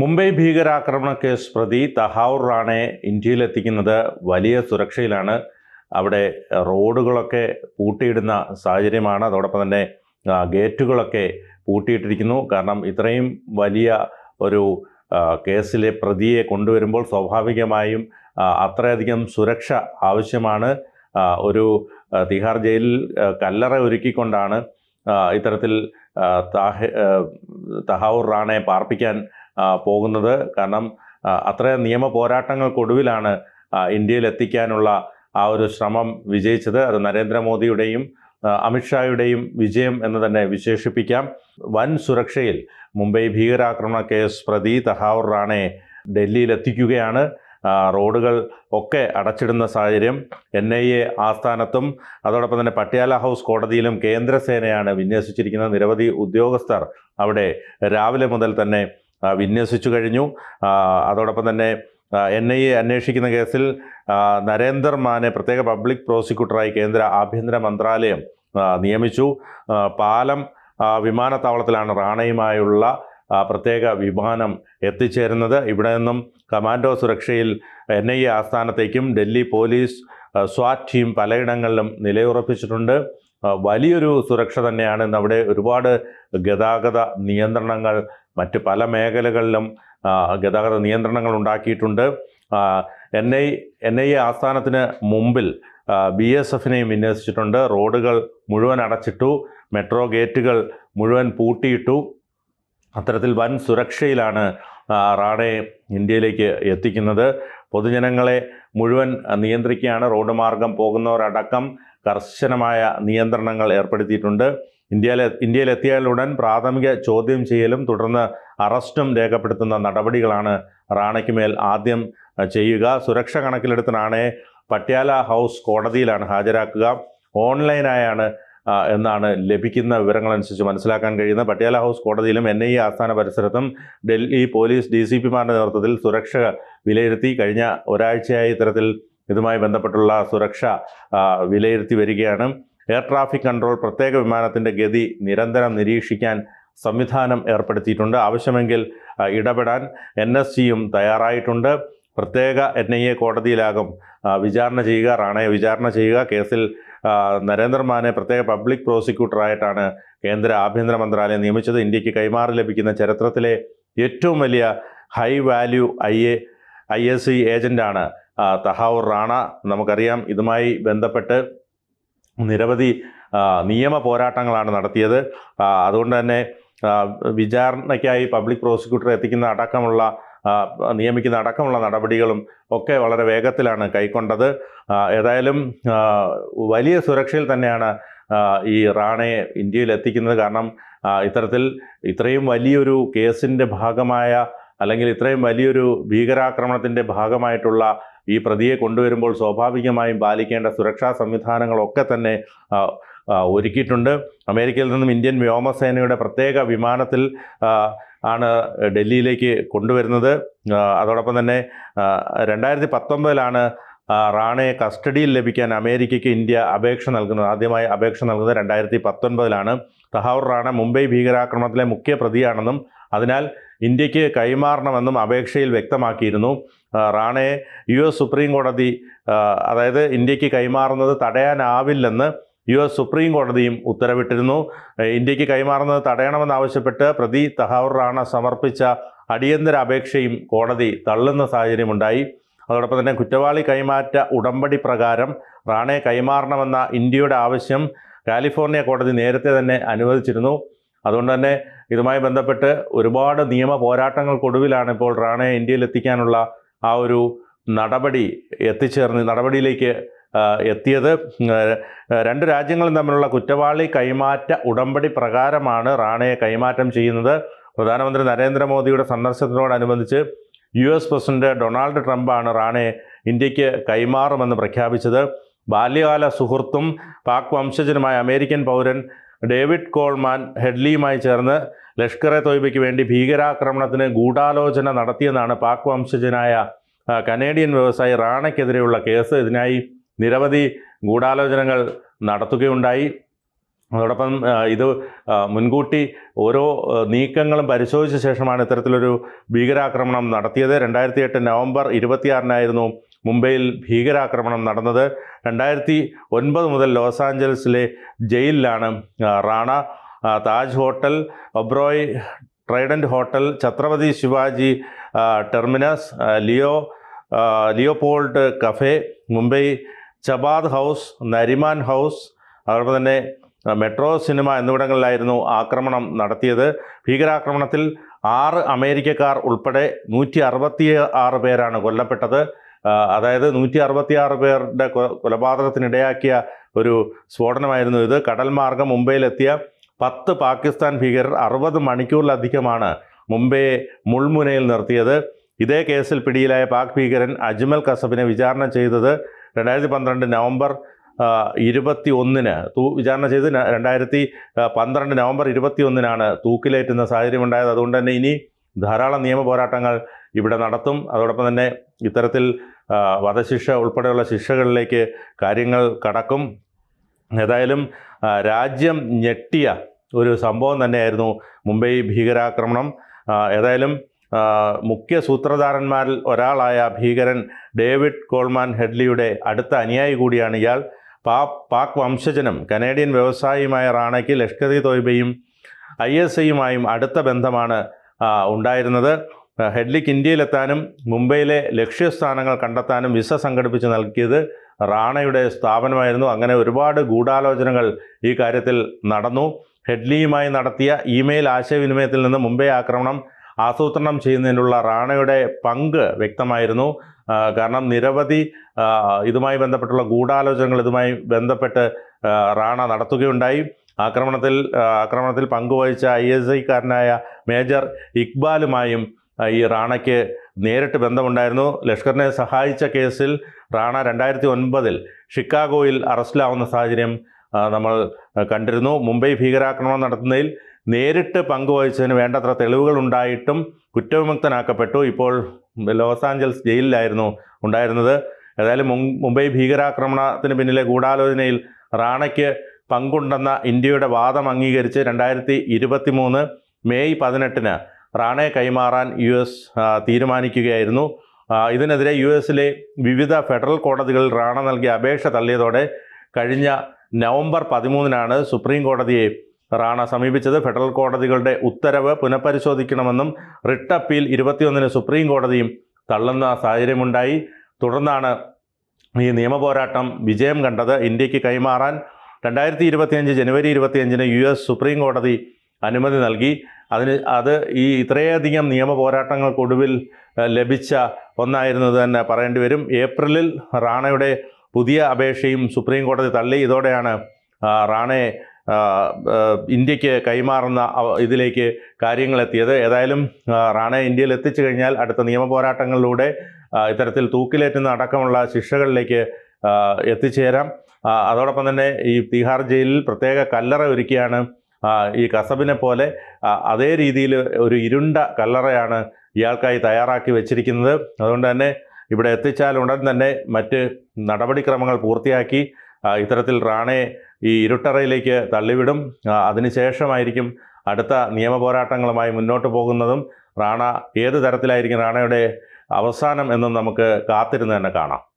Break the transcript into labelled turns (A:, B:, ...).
A: മുംബൈ ഭീകരാക്രമണ കേസ് പ്രതി തഹാവൂർ റാണയെ ഇന്ത്യയിലെത്തിക്കുന്നത് വലിയ സുരക്ഷയിലാണ്. അവിടെ റോഡുകളൊക്കെ പൂട്ടിയിടുന്ന സാഹചര്യമാണ്. അതോടൊപ്പം തന്നെ ഗേറ്റുകളൊക്കെ പൂട്ടിയിട്ടിരിക്കുന്നു. കാരണം ഇത്രയും വലിയ ഒരു കേസിലെ പ്രതിയെ കൊണ്ടുവരുമ്പോൾ സ്വാഭാവികമായും അത്രയധികം സുരക്ഷ ആവശ്യമാണ്. ഒരു തിഹാർ ജയിലിൽ കല്ലറ ഒരുക്കിക്കൊണ്ടാണ് ഇത്തരത്തിൽ താഹ താഹെ തഹാവൂർ റാണയെ പാർപ്പിക്കാൻ പോകുന്നത്. കാരണം അത്രയും നിയമ പോരാട്ടങ്ങൾക്കൊടുവിലാണ് ഇന്ത്യയിൽ എത്തിക്കാനുള്ള ആ ഒരു ശ്രമം വിജയിച്ചത്. അത് നരേന്ദ്രമോദിയുടെയും അമിത്ഷായുടെയും വിജയം എന്ന് തന്നെ വിശേഷിപ്പിക്കാം. വൻ സുരക്ഷയിൽ മുംബൈ ഭീകരാക്രമണ കേസ് പ്രതി തഹാവൂർ റാണെ ഡൽഹിയിൽ എത്തിക്കുകയാണ് റോഡുകൾ ഒക്കെ അടച്ചിടുന്ന സാഹചര്യം എൻ ഐ എ ആസ്ഥാനത്തും അതോടൊപ്പം തന്നെ പട്യാല ഹൗസ് കോടതിയിലും കേന്ദ്രസേനയാണ് വിന്യസിച്ചിരിക്കുന്നത്. നിരവധി ഉദ്യോഗസ്ഥർ അവിടെ രാവിലെ മുതൽ തന്നെ വിന്യസിച്ചു കഴിഞ്ഞു. അതോടൊപ്പം തന്നെ എൻ ഐ എ അന്വേഷിക്കുന്ന കേസിൽ നരേന്ദർ മാനെ പ്രത്യേക പബ്ലിക് പ്രോസിക്യൂട്ടറായി കേന്ദ്ര ആഭ്യന്തര മന്ത്രാലയം നിയമിച്ചു. പാലം വിമാനത്താവളത്തിലാണ് റാണയുമായുള്ള പ്രത്യേക വിമാനം എത്തിച്ചേരുന്നത്. ഇവിടെ നിന്നും കമാൻഡോ സുരക്ഷയിൽ എൻ ഐ എ ആസ്ഥാനത്തേക്കും ഡൽഹി പോലീസ് സ്വാറ്റ് ടീം പലയിടങ്ങളിലും നിലയുറപ്പിച്ചിട്ടുണ്ട്. വലിയൊരു സുരക്ഷ തന്നെയാണ് ഇന്ന് അവിടെ ഒരുപാട് ഗതാഗത നിയന്ത്രണങ്ങൾ മറ്റ് പല മേഖലകളിലും ഗതാഗത നിയന്ത്രണങ്ങൾ ഉണ്ടാക്കിയിട്ടുണ്ട്. N I N I A ആസ്ഥാനത്തിന് മുമ്പിൽ ബി എസ് എഫിനെയും വിന്യസിച്ചിട്ടുണ്ട്. റോഡുകൾ മുഴുവൻ അടച്ചിട്ടു മെട്രോ ഗേറ്റുകൾ മുഴുവൻ പൂട്ടിയിട്ടു അത്തരത്തിൽ വൻ സുരക്ഷയിലാണ് റാണയെ ഇന്ത്യയിലേക്ക് എത്തിക്കുന്നത്. പൊതുജനങ്ങളെ മുഴുവൻ നിയന്ത്രിക്കുകയാണ്. റോഡ് മാർഗം പോകുന്നവരടക്കം കർശനമായ നിയന്ത്രണങ്ങൾ ഏർപ്പെടുത്തിയിട്ടുണ്ട്. ഇന്ത്യയിലെ ഇന്ത്യയിലെത്തിയാലുടൻ പ്രാഥമിക ചോദ്യം ചെയ്യലും തുടർന്ന് അറസ്റ്റും രേഖപ്പെടുത്തുന്ന നടപടികളാണ് റാണയ്ക്ക് മേൽ ആദ്യം ചെയ്യുക. സുരക്ഷ കണക്കിലെടുത്ത് റാണയെ പട്യാല ഹൗസ് കോടതിയിലാണ് ഹാജരാക്കുക. ഓൺലൈനായാണ് എന്നാണ് ലഭിക്കുന്ന വിവരങ്ങളനുസരിച്ച് മനസ്സിലാക്കാൻ കഴിയുന്നത് പട്യാല ഹൗസ് കോടതിയിലും എൻ ഐ എ ആസ്ഥാന പരിസരത്തും ഡൽഹി പോലീസ് ഡി സി പിമാരുടെ നേതൃത്വത്തിൽ സുരക്ഷ വിലയിരുത്തി കഴിഞ്ഞ ഒരാഴ്ചയായി ഇത്തരത്തിൽ ഇതുമായി ബന്ധപ്പെട്ടുള്ള സുരക്ഷ വിലയിരുത്തി വരികയാണ്. എയർ ട്രാഫിക് കൺട്രോൾ പ്രത്യേക വിമാനത്തിന്റെ ഗതി നിരന്തരം നിരീക്ഷിക്കാൻ സംവിധാനം ഏർപ്പെടുത്തിയിട്ടുണ്ട്. ആവശ്യമെങ്കിൽ ഇടപെടാൻ എൻ എസ് സിയും തയ്യാറായിട്ടുണ്ട്. പ്രത്യേക എൻ ഐ എ കോടതിയിലാകും വിചാരണ ചെയ്യുക റാണയെ വിചാരണ ചെയ്യുക കേസിൽ നരേന്ദ്രമാനെ പ്രത്യേക പബ്ലിക് പ്രോസിക്യൂട്ടറായിട്ടാണ് കേന്ദ്ര ആഭ്യന്തര മന്ത്രാലയം നിയമിച്ചത്. ഇന്ത്യയ്ക്ക് കൈമാറി ലഭിക്കുന്ന ചരിത്രത്തിലെ ഏറ്റവും വലിയ high value I A I S C ഏജന്റാണ് Tahawwur Rana. നമുക്കറിയാം ഇതുമായി ബന്ധപ്പെട്ട് നിരവധി നിയമ പോരാട്ടങ്ങളാണ് നടത്തിയത്. അതുകൊണ്ട് തന്നെ വിചാരണയ്ക്കായി പബ്ലിക് പ്രോസിക്യൂട്ടർ എത്തിക്കുന്ന അടക്കമുള്ള നിയമിക്കുന്ന അടക്കമുള്ള നടപടികളും ഒക്കെ വളരെ വേഗത്തിലാണ് കൈക്കൊണ്ടത്. ഏതായാലും വലിയ സുരക്ഷയിൽ തന്നെയാണ് ഈ റാണയെ ഇന്ത്യയിൽ എത്തിക്കുന്നത് കാരണം ഇത്തരത്തിൽ ഇത്രയും വലിയൊരു കേസിന്റെ ഭാഗമായ അല്ലെങ്കിൽ ഇത്രയും വലിയൊരു ഭീകരാക്രമണത്തിന്റെ ഭാഗമായിട്ടുള്ള ഈ പ്രതിയെ കൊണ്ടുവരുമ്പോൾ സ്വാഭാവികമായും പാലിക്കേണ്ട സുരക്ഷാ സംവിധാനങ്ങളൊക്കെ തന്നെ ഒരുക്കിയിട്ടുണ്ട്. അമേരിക്കയിൽ നിന്നും ഇന്ത്യൻ വ്യോമസേനയുടെ പ്രത്യേക വിമാനത്തിൽ ആണ് ഡൽഹിയിലേക്ക് കൊണ്ടുവരുന്നത്. അതോടൊപ്പം തന്നെ രണ്ടായിരത്തി പത്തൊമ്പതിലാണ് റാണയെ കസ്റ്റഡിയിൽ ലഭിക്കാൻ അമേരിക്കയ്ക്ക് ഇന്ത്യ അപേക്ഷ നൽകുന്നത്. ആദ്യമായി അപേക്ഷ നൽകുന്നത് രണ്ടായിരത്തി പത്തൊൻപതിലാണ് തഹാവൂർ റാണ മുംബൈ ഭീകരാക്രമണത്തിലെ മുഖ്യ പ്രതിയാണെന്നും അതിനാൽ ഇന്ത്യയ്ക്ക് കൈമാറണമെന്നും അപേക്ഷയിൽ വ്യക്തമാക്കിയിരുന്നു. റാണയെ യു എസ് സുപ്രീം കോടതി അതായത് ഇന്ത്യയ്ക്ക് കൈമാറുന്നത് തടയാനാവില്ലെന്ന് യു എസ് സുപ്രീം കോടതിയും ഉത്തരവിട്ടിരുന്നു. ഇന്ത്യയ്ക്ക് കൈമാറുന്നത് തടയണമെന്നാവശ്യപ്പെട്ട് പ്രതി തഹാവൂർ റാണ സമർപ്പിച്ച അടിയന്തര അപേക്ഷയും കോടതി തള്ളുന്ന സാഹചര്യമുണ്ടായി. അതോടൊപ്പം തന്നെ കുറ്റവാളി കൈമാറ്റ ഉടമ്പടി പ്രകാരം റാണയെ കൈമാറണമെന്ന ഇന്ത്യയുടെ ആവശ്യം കാലിഫോർണിയ കോടതി നേരത്തെ തന്നെ അനുവദിച്ചിരുന്നു. അതുകൊണ്ട് തന്നെ ഇതുമായി ബന്ധപ്പെട്ട് ഒരുപാട് നിയമ പോരാട്ടങ്ങൾക്കൊടുവിലാണ് ഇപ്പോൾ റാണയെ ഇന്ത്യയിൽ എത്തിക്കാനുള്ള ആ ഒരു നടപടി എത്തിച്ചേർന്ന് നടപടിയിലേക്ക് എത്തിയത്. രണ്ട് രാജ്യങ്ങളും തമ്മിലുള്ള കുറ്റവാളി കൈമാറ്റ ഉടമ്പടി പ്രകാരമാണ് റാണയെ കൈമാറ്റം ചെയ്യുന്നത്. പ്രധാനമന്ത്രി നരേന്ദ്രമോദിയുടെ സന്ദർശനത്തോടനുബന്ധിച്ച് യു എസ് പ്രസിഡന്റ് ഡൊണാൾഡ് ട്രംപാണ് റാണയെ ഇന്ത്യയ്ക്ക് കൈമാറുമെന്ന് പ്രഖ്യാപിച്ചത്. ബാല്യകാല സുഹൃത്തും പാക് വംശജനുമായ അമേരിക്കൻ പൗരൻ ഡേവിഡ് കോൾമാൻ ഹെഡ്ലിയുമായി ചേർന്ന് ലഷ്കർ എ തോയ്ബയ്ക്ക് വേണ്ടി ഭീകരാക്രമണത്തിന് ഗൂഢാലോചന നടത്തിയെന്നാണ് പാക് വംശജനായ കനേഡിയൻ വ്യവസായി റാണയ്ക്കെതിരെയുള്ള കേസ്. ഇതിനായി നിരവധി ഗൂഢാലോചനകൾ നടത്തുകയുണ്ടായി. അതോടൊപ്പം ഇത് മുൻകൂട്ടി ഓരോ നീക്കങ്ങളും പരിശോധിച്ച ശേഷമാണ് ഇത്തരത്തിലൊരു ഭീകരാക്രമണം നടത്തിയത്. രണ്ടായിരത്തി എട്ട് നവംബർ ഇരുപത്തിയാറിനായിരുന്നു മുംബൈയിൽ ഭീകരാക്രമണം നടന്നത്. രണ്ടായിരത്തി ഒൻപത് മുതൽ ലോസ് ആഞ്ചലസിലെ ജയിലിലാണ് Rana Taj hotel Oberoi Trident hotel Chhatrapati Shivaji Terminus Leo Leopold cafe Mumbai Chabad House Nariman House അതോടൊപ്പം തന്നെ മെട്രോ സിനിമ എന്നിവിടങ്ങളിലായിരുന്നു ആക്രമണം നടത്തിയത്. ഭീകരാക്രമണത്തിൽ ആറ് അമേരിക്കക്കാർ ഉൾപ്പെടെ നൂറ്റി അറുപത്തി ആറ് പേരാണ് കൊല്ലപ്പെട്ടത്. അതായത് നൂറ്റി അറുപത്തി ആറ് പേരുടെ കൊലപാതകത്തിനിടയാക്കിയ ഒരു സ്ഫോടനമായിരുന്നു ഇത്. കടൽ മാർഗം മുംബൈയിലെത്തിയ പത്ത് പാകിസ്ഥാൻ ഭീകരർ അറുപത് മണിക്കൂറിലധികമാണ് മുംബൈയെ മുൾമുനയിൽ നിർത്തിയത്. ഇതേ കേസിൽ പിടിയിലായ പാക് ഭീകരൻ അജ്മൽ കസബിനെ വിചാരണ ചെയ്തത് രണ്ടായിരത്തി പന്ത്രണ്ട് നവംബർ ഇരുപത്തി ഒന്നിന് തൂ വിചാരണ ചെയ്ത് രണ്ടായിരത്തി പന്ത്രണ്ട് നവംബർ ഇരുപത്തി ഒന്നിനാണ് തൂക്കിലേറ്റുന്ന സാഹചര്യമുണ്ടായത്. അതുകൊണ്ട് തന്നെ ഇനി ധാരാളം നിയമ പോരാട്ടങ്ങൾ ഇവിടെ നടത്തും. അതോടൊപ്പം തന്നെ ഇത്തരത്തിൽ വധശിക്ഷ ഉൾപ്പെടെയുള്ള ശിക്ഷകളിലേക്ക് കാര്യങ്ങൾ കടക്കും. ഏതായാലും രാജ്യം ഞെട്ടിയ ഒരു സംഭവം തന്നെയായിരുന്നു മുംബൈ ഭീകരാക്രമണം. ഏതായാലും മുഖ്യ സൂത്രധാരന്മാരിൽ ഒരാളായ ഭീകരൻ ഡേവിഡ് കോൾമാൻ ഹെഡ്ലിയുടെ അടുത്ത അനുയായി കൂടിയാണ് ഇയാൾ. പാ പാക് വംശജനും കനേഡിയൻ വ്യവസായിയുമായ റാണയ്ക്ക് ലഷ്കർ ഇ തോയ്ബയും ഐ എസ് ഐയുമായും അടുത്ത ബന്ധമാണ് ഉണ്ടായിരുന്നത്. ഹെഡ്ലിക്ക് ഇന്ത്യയിലെത്താനും മുംബൈയിലെ ലക്ഷ്യസ്ഥാനങ്ങൾ കണ്ടെത്താനും വിസ സംഘടിപ്പിച്ച് നൽകിയത് റാണയുടെ സ്ഥാപനമായിരുന്നു. അങ്ങനെ ഒരുപാട് ഗൂഢാലോചനകൾ ഈ കാര്യത്തിൽ നടന്നു. ഹെഡ്ലിയുമായി നടത്തിയ ഇമെയിൽ ആശയവിനിമയത്തിൽ നിന്ന് മുംബൈ ആക്രമണം ആസൂത്രണം ചെയ്യുന്നതിനുള്ള റാണയുടെ പങ്ക് വ്യക്തമായിരുന്നു. കാരണം നിരവധി ഇതുമായി ബന്ധപ്പെട്ടുള്ള ഗൂഢാലോചനകൾ ഇതുമായി ബന്ധപ്പെട്ട് റാണ നടത്തുകയുണ്ടായി. ആക്രമണത്തിൽ ആക്രമണത്തിൽ പങ്കുവഹിച്ച ഐ എസ് ഐക്കാരനായ മേജർ ഇക്ബാലുമായും ഈ റാണയ്ക്ക് നേരിട്ട് ബന്ധമുണ്ടായിരുന്നു. ലഷ്കറിനെ സഹായിച്ച കേസിൽ റാണ രണ്ടായിരത്തി ഒൻപതിൽ ഷിക്കാഗോയിൽ അറസ്റ്റിലാവുന്ന സാഹചര്യം നമ്മൾ കണ്ടിരുന്നു. മുംബൈ ഭീകരാക്രമണം നടത്തുന്നതിൽ നേരിട്ട് പങ്കുവഹിച്ചതിന് വേണ്ടത്ര തെളിവുകൾ ഉണ്ടായിട്ടും കുറ്റവിമുക്തനാക്കപ്പെട്ടു. ഇപ്പോൾ ലോസ് ആഞ്ചൽസ് ജയിലിലായിരുന്നു ഉണ്ടായിരുന്നത്. ഏതായാലും മുംബൈ ഭീകരാക്രമണത്തിന് പിന്നിലെ ഗൂഢാലോചനയിൽ റാണയ്ക്ക് പങ്കുണ്ടെന്ന ഇന്ത്യയുടെ വാദം അംഗീകരിച്ച് രണ്ടായിരത്തി ഇരുപത്തി മൂന്ന് മെയ് പതിനെട്ടിന് റാണയെ കൈമാറാൻ യു എസ് തീരുമാനിക്കുകയായിരുന്നു. ഇതിനെതിരെ യു എസിലെ വിവിധ ഫെഡറൽ കോടതികളിൽ റാണ നൽകിയ അപേക്ഷ തള്ളിയതോടെ കഴിഞ്ഞ നവംബർ പതിമൂന്നിനാണ് സുപ്രീം കോടതിയെ റാണ സമീപിച്ചത് ഫെഡറൽ കോടതികളുടെ ഉത്തരവ് പുനഃപരിശോധിക്കണമെന്നും റിട്ട് അപ്പീൽ ഇരുപത്തിയൊന്നിന് സുപ്രീം കോടതിയും തള്ളുന്ന സാഹചര്യമുണ്ടായി. തുടർന്നാണ് ഈ നിയമപോരാട്ടം വിജയം കണ്ടത്. ഇന്ത്യയ്ക്ക് കൈമാറാൻ രണ്ടായിരത്തി ഇരുപത്തിയഞ്ച് ജനുവരി ഇരുപത്തിയഞ്ചിന് യു എസ് സുപ്രീം കോടതി അനുമതി നൽകി. അതിന് അത് ഈ ഇത്രയധികം നിയമ പോരാട്ടങ്ങൾക്കൊടുവിൽ ലഭിച്ച ഒന്നായിരുന്നു ഇത് തന്നെ പറയേണ്ടി വരും. ഏപ്രിലിൽ റാണയുടെ പുതിയ അപേക്ഷയും സുപ്രീം കോടതി തള്ളി. ഇതോടെയാണ് റാണയെ ഇന്ത്യയ്ക്ക് കൈമാറുന്ന ഇതിലേക്ക് കാര്യങ്ങൾ എത്തിയത് ഏതായാലും റാണെ ഇന്ത്യയിൽ എത്തിച്ചു കഴിഞ്ഞാൽ അടുത്ത നിയമ പോരാട്ടങ്ങളിലൂടെ ഇത്തരത്തിൽ തൂക്കിലേറ്റുന്ന അടക്കമുള്ള ശിക്ഷകളിലേക്ക് എത്തിച്ചേരാം. അതോടൊപ്പം തന്നെ ഈ തിഹാർ ജയിലിൽ പ്രത്യേക കല്ലറ ഒരുക്കിയാണ് ഈ കസബിനെ പോലെ അതേ രീതിയിൽ ഒരു ഇരുണ്ട കല്ലറയാണ് ഇയാൾക്കായി തയ്യാറാക്കി വെച്ചിരിക്കുന്നത്. അതുകൊണ്ട് തന്നെ ഇവിടെ എത്തിച്ചാൽ ഉടൻ തന്നെ മറ്റ് നടപടിക്രമങ്ങൾ പൂർത്തിയാക്കി ഇത്തരത്തിൽ റാണയെ ഈ ഇരുട്ടറയിലേക്ക് തള്ളിവിടും. അതിനുശേഷമായിരിക്കും അടുത്ത നിയമ പോരാട്ടങ്ങളുമായി മുന്നോട്ട് പോകുന്നതും. റാണ ഏത് തരത്തിലായിരിക്കും റാണയുടെ അവസാനം എന്നും നമുക്ക് കാത്തിരുന്ന് തന്നെ കാണാം.